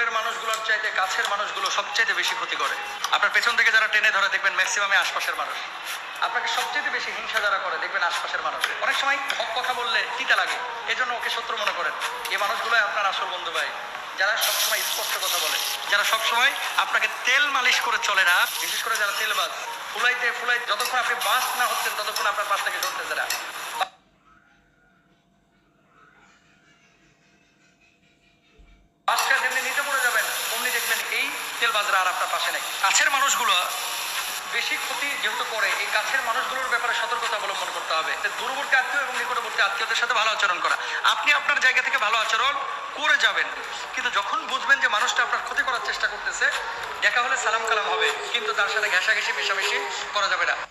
কাছের মানুষগুলো সবচেয়ে বেশি ক্ষতি করে। আপনার পেছন থেকে যারা টেনে ধরে দেখবেন ম্যাক্সিমামে আশপাশের মানুষ। আপনাকে সবচেয়ে বেশি হিংসা যারা করে দেখবেন আশপাশের মানুষ। অনেক সময় হক কথা বললে তিতা লাগে এই জন্য ওকে শত্রু মনে করেন। এই মানুষগুলো আপনার আসল বন্ধু ভাই। যারা সবসময় স্পষ্ট কথা বলে, যারা সবসময় আপনাকে তেল মালিশ করে চলে না। বিশেষ করে যারা তেলবাজ, ফুলাইতে ফুলাই যতক্ষণ আপনি বাস না হচ্ছেন, ততক্ষণ আপনার পাশ থেকে সরতেছে না দেখবেন এই তেলবাজরা আর আপনার পাশে নেই। কাছের মানুষগুলো বেশি ক্ষতি যেহেতু করে, এই কাছের মানুষগুলোর ব্যাপারে সতর্কতা অবলম্বন করতে হবে। দূরবর্তী আত্মীয় এবং নিকটবর্তী আত্মীয়দের সাথে ভালো আচরণ করা। আপনি আপনার জায়গা থেকে ভালো আচরণ করে যাবেন। কিন্তু যখন বুঝবেন যে মানুষটা আপনার ক্ষতি করার চেষ্টা করতেছে, দেখা হলে সালাম কালাম হবে। কিন্তু তার সাথে ঘেঁষাঘেঁষি, মেশামেশি করা যাবে না।